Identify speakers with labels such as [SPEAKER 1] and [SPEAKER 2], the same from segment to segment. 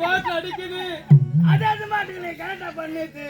[SPEAKER 1] பாட்டு அடிக்குது.
[SPEAKER 2] அது அது மாட்டுக்கு கரெக்டா பண்ணிட்டு.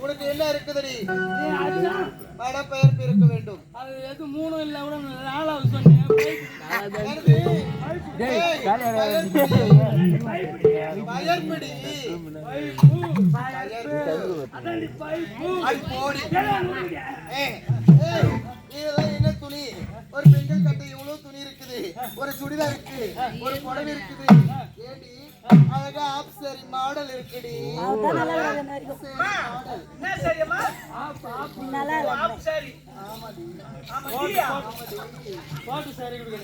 [SPEAKER 3] உனக்கு என்ன இருக்குதுடி
[SPEAKER 2] ஏய், அதுதான்
[SPEAKER 3] படப்பெயர்ப்பு இருக்க வேண்டும்
[SPEAKER 1] அது எது மூணும் இல்ல கூட நாலாவது சொன்னேன்
[SPEAKER 3] போடி. இதெல்லாம் என்ன துணி. ஒரு பெண்கள் கட்ட இவ்வளவு துணி இருக்குது. ஒரு சுடிதார் இருக்கு. ஒரு புடவை இருக்குது. ஏடி அழகா ஆப் சாரி மாடல் இருக்குடி மாடல்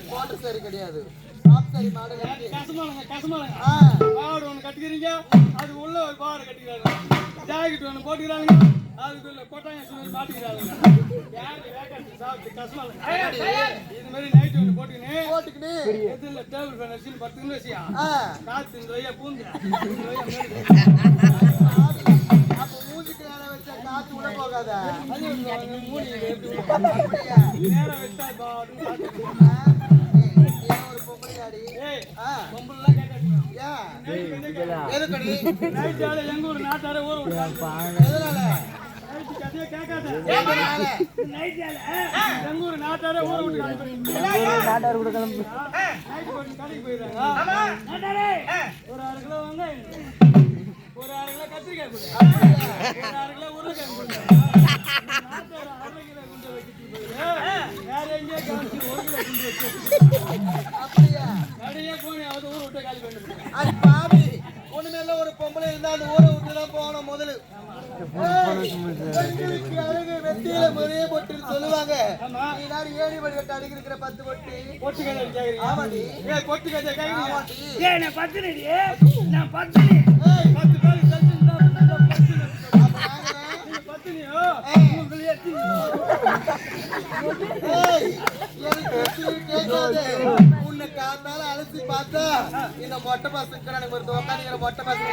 [SPEAKER 1] பாட்டு சரி
[SPEAKER 3] கிடையாது. ஆப் சாரி மாடல்
[SPEAKER 1] கசமாலங்க கசமாலங்க
[SPEAKER 3] ஆ,
[SPEAKER 1] பாவாடை ஒன்று கட்டிக்கிறீங்க அது உள்ள ஒரு பாவாடை கட்டிக்கிறாங்க. ஜாக்கெட் ஒன்று போட்டுக்கிறாங்க அதுக்குள்ள கொட்டாங்க மாட்டிக்கிறாங்க. இது மாதிரி நைட் ஒன்று போட்டுக்கினேன்
[SPEAKER 3] போட்டுக்கிட்டு
[SPEAKER 1] எதிரில் டேபிள் ஃபேன் வச்சு பத்துக்குன்னு வச்சியா? காத்து இந்த வழியா பூந்து.
[SPEAKER 3] அப்ப மூஞ்சிக்கு நேரம் வச்சா காத்து உள்ள போகாத?
[SPEAKER 1] ஒரு மூடி? நேரம் வச்சா
[SPEAKER 3] ஒரு பொம்பளையாடி
[SPEAKER 1] பொம்பளைலாம்
[SPEAKER 3] ஏன்? எதுக்கடி
[SPEAKER 1] நைட் எங்க ஊர் நாட்டார ஊர் விட்டாங்க
[SPEAKER 3] எதனால?
[SPEAKER 1] நைட்டு நாட்டார ஊர் கடைக்கு போயிடுறாங்க ஒரு அரை கிலோ வெங்காயம் ஒரு அரை கிலோ கத்திரிக்காய் ஒரு கிலோ அரை கிலோ குண்டு வச்சுட்டு போயிடு வேற எங்கேயோ கவனிச்சு ஒரு கிலோ குண்டு வச்சு
[SPEAKER 3] அப்படியா
[SPEAKER 1] அது ஊர் விட்டு காலி பண்ணி
[SPEAKER 3] அது பாவி ஒண்ணுமேல ஒரு பொம்பளை இருந்தா அந்த ஊரை விட்டு தான் போகணும். வெத்தியில சொல்லுவாங்க
[SPEAKER 1] ஆமா.
[SPEAKER 3] நீ நாடு ஏழி வழி பத்து பொட்டு
[SPEAKER 1] பொட்டு
[SPEAKER 3] ஆமாடி
[SPEAKER 1] பொட்டு கதை கேக்குறீங்க
[SPEAKER 2] நான்
[SPEAKER 1] பத்து பத்து
[SPEAKER 3] காத்தால அலசி பார்த்தா இந்த மொட்டை பசங்க எனக்கு ஒரு உட்காந்துக்கிற மொட்டை பசங்க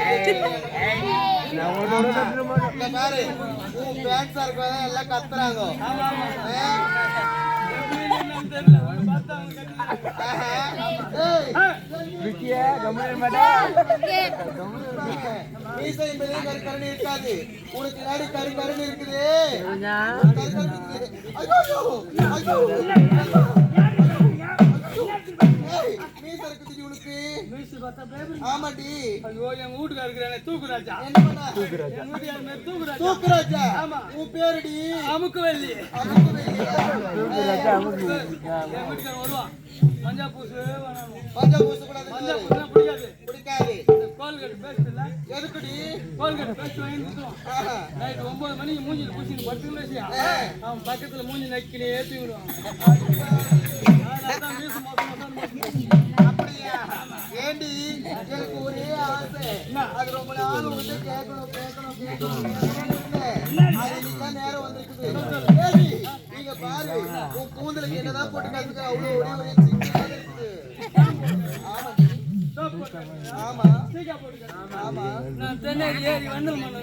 [SPEAKER 3] பாரு உன் பேண்ட் சாருக்கு எல்லாம் கத்துறாங்க. இருக்காது. உனக்கு நாடி கரு கருணை இருக்குது. மீசு
[SPEAKER 1] பார்த்தா பேபி.
[SPEAKER 3] ஆமாடி.
[SPEAKER 1] ஐயோ எங்க வீட்டுக்கார இருக்கிறானே தூக்குராஜா
[SPEAKER 3] என்ன பண்ண?
[SPEAKER 1] எங்க வீட்டுக்கார மாதிரி தூக்குராஜா
[SPEAKER 3] தூக்குராஜா
[SPEAKER 1] ஆமா.
[SPEAKER 3] உன் பேருடி.
[SPEAKER 1] அமுக்கு வெள்ளி
[SPEAKER 3] அமுக்கு வெள்ளி.
[SPEAKER 1] என் வீட்டுக்கார வருவான். மஞ்சா பூசு
[SPEAKER 3] மஞ்சா பூசக்கூடாது
[SPEAKER 1] மஞ்சா பூசுனா பிடிக்காது.
[SPEAKER 3] பிடிக்காது.
[SPEAKER 1] கோல்கேட் பேஸ்ட் இல்ல
[SPEAKER 3] எதுக்குடி?
[SPEAKER 1] கோல்கேட் பேஸ்ட் வாங்கி கொடுத்துருவான்
[SPEAKER 3] ஆஹா.
[SPEAKER 1] நைட் ஒன்பது மணிக்கு மூஞ்சில பூசிட்டு படுத்துன்னு வச்சியா அவன் பக்கத்துல மூஞ்சி நக்கினே ஏற்றி விடுவான் அதான் மீசு மொத்தம் மொத்தம்
[SPEAKER 3] அது ரொம்ப நாள் வந்து கேட்கணும் கேட்கணும். அது இன்னைக்கு நேரம் வந்திருக்குது. நீங்க பாரு உன் கூந்தலுக்கு என்னதான் போட்டு கத்துக்க அவ்வளவு ஒரே ஒரே சிக்கலா இருக்குது ஆமாடி.
[SPEAKER 1] சோப் போட்டு
[SPEAKER 3] ஆமா.
[SPEAKER 1] போட்டுக்க
[SPEAKER 3] ஆமா
[SPEAKER 1] நான் தென்னை ஏறி வண்டல் மண்ணை.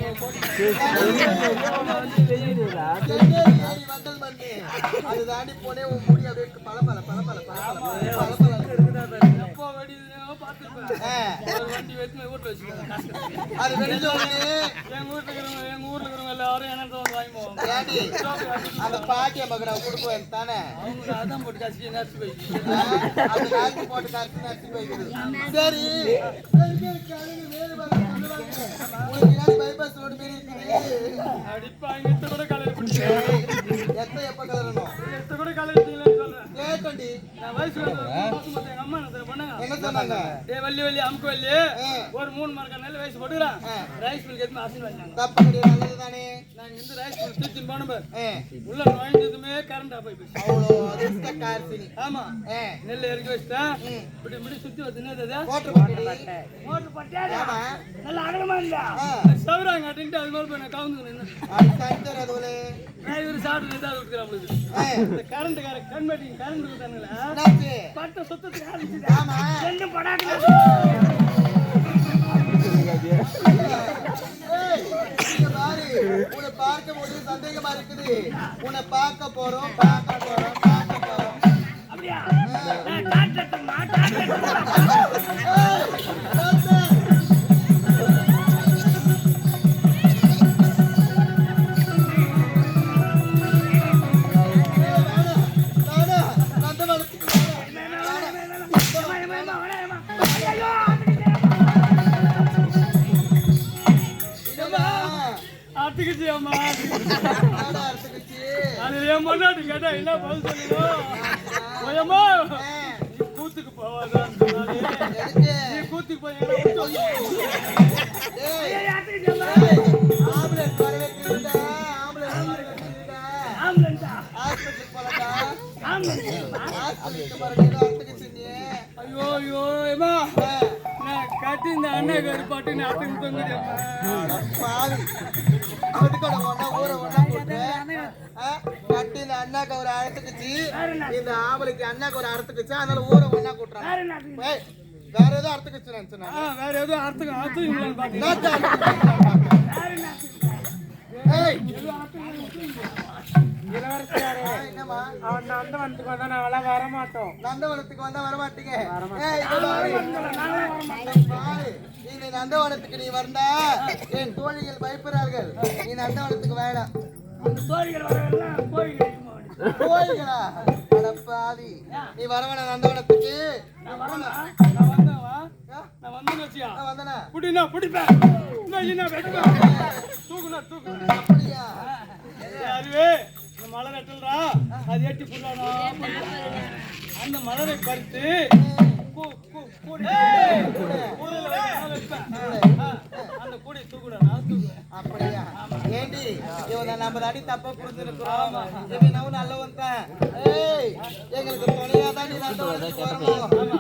[SPEAKER 3] அது தாண்டி போனே உன் முடி அப்படியே பல பல பல பல பல பல அது
[SPEAKER 1] எங்க வீட்டுல இருக்கிறவங்க எங்க ஊர்ல இருக்கிறவங்க எல்லாரும் எனக்கு வந்து வாங்கி போவாங்க
[SPEAKER 3] அந்த பாட்டிய மகனை தானே
[SPEAKER 1] அவங்க அதான் போட்டு கசிக்க நச்சு போயிடுச்சு
[SPEAKER 3] போட்டு கரைச்சி நச்சு சரி. பின்னாடி bypass road மாரி இருக்குது.
[SPEAKER 1] அடிப்பா இங்க கூட காலையில் பிடிச்சி ஒரு மூணு மாசம் பார்த்தா எங்க அம்மா என்ன
[SPEAKER 3] சொன்னாங்க?
[SPEAKER 1] வள்ளி வள்ளி அமுக்கு வள்ளி. ஒரு மூணு மரக்கா நெல் வயசு போட்டுக்கிறான். ரைஸ் மில்க் எடுத்து அசின் வந்தாங்க
[SPEAKER 3] தப்பு கிடையாது நல்லது தானே?
[SPEAKER 1] நாங்க இந்த ரைஸ் மில் தூக்கி போன பாரு.
[SPEAKER 3] ஆ,
[SPEAKER 1] உள்ள நுழைஞ்சதுமே கரண்ட்
[SPEAKER 3] அவ்வளோ கார்த்தினி
[SPEAKER 1] ஆமா. நெல் இறக்கி வச்சுட்டேன். இப்படி இப்படி சுத்தி வந்து என்னது
[SPEAKER 3] போட்டு.
[SPEAKER 2] மோட்டர் நல்லா
[SPEAKER 1] அப்படின்ட்டு அது மாதிரி போய் நான் கவுந்து நின்று. டிரைவர் சாப்பிட்டு இந்த கரண்ட் கரண்ட்
[SPEAKER 3] என்னாச்சு
[SPEAKER 1] பட்ட சுத்தத்துக்கு
[SPEAKER 3] ஆமா இங்க பாரு உன்னை பார்க்க சந்தேகமா இருக்குது உன்னை பார்க்க போறோம் பார்க்க போறோம் பார்க்க போறோம்.
[SPEAKER 2] அப்படியா?
[SPEAKER 1] ஆட்டுக்குச்சு அம்மா
[SPEAKER 3] என்னடா அறுத்துக்கிச்சு?
[SPEAKER 1] அது என் பொண்ணாட்டு கேட்டா என்ன பதில் சொல்லணும் கூத்துக்கு போவாதான்? நீ கூத்துக்கு. ஐயோ ஐயோ ஏமா
[SPEAKER 3] ஆ,
[SPEAKER 1] நான் கட்டி இந்த அண்ணன் கருப்பாட்டு
[SPEAKER 3] அட பாவி. அதுக்கூட ஒண்ணா ஊரை ஒண்ணா போட்டு, ஆ, கட்டி இந்த அண்ணாக்கு ஒரு அறுத்துக்கிச்சு, இந்த ஆம்பளைக்கு அண்ணாக்கு ஒரு அறுத்துக்கிச்சு, அதனால ஊரை ஒண்ணா கூட்டுறாங்க. வேற ஏதோ அறுத்துக்கிச்சு நினைச்சேன்
[SPEAKER 1] வேற ஏதோ அர்த்தம் அர்த்தம் பாத்தீங்க அவன் நந்தவனத்துக்கு வந்தா நாங்களாம் வர மாட்டோம்
[SPEAKER 3] நந்தவனத்துக்கு வந்தா பாரு. பாரு, நீ நந்தவனத்துக்கு நீ வந்தா என் தோழிகள் பயப்படுறார்கள். நீ நந்தவனத்துக்கு வேணாம். அடப்பாவி நீ வரவன நந்தவனத்துக்கு.
[SPEAKER 1] நான் நான் வந்தேன்னு வச்சியா?
[SPEAKER 3] நான் வந்தனா?
[SPEAKER 1] புடினா புடிப்பேன் என்ன வெட்டுவேன் தூக்குனா தூக்குனா
[SPEAKER 3] அப்படியா?
[SPEAKER 1] அறிவே மலர் எட்டல்றா அது எட்டி புல்லானா அந்த மலரை பறித்து அந்த கூடை தூக்குடா
[SPEAKER 3] அப்படியா ஏண்டி இவனை நம்ம அடி தப்பா புரிஞ்சிருக்கிறோம் இவன் நம்ம நல்லவன் தான் ஏய் எங்களுக்கு துணையா தான் நீ நந்தவனத்துக்கு வரணும்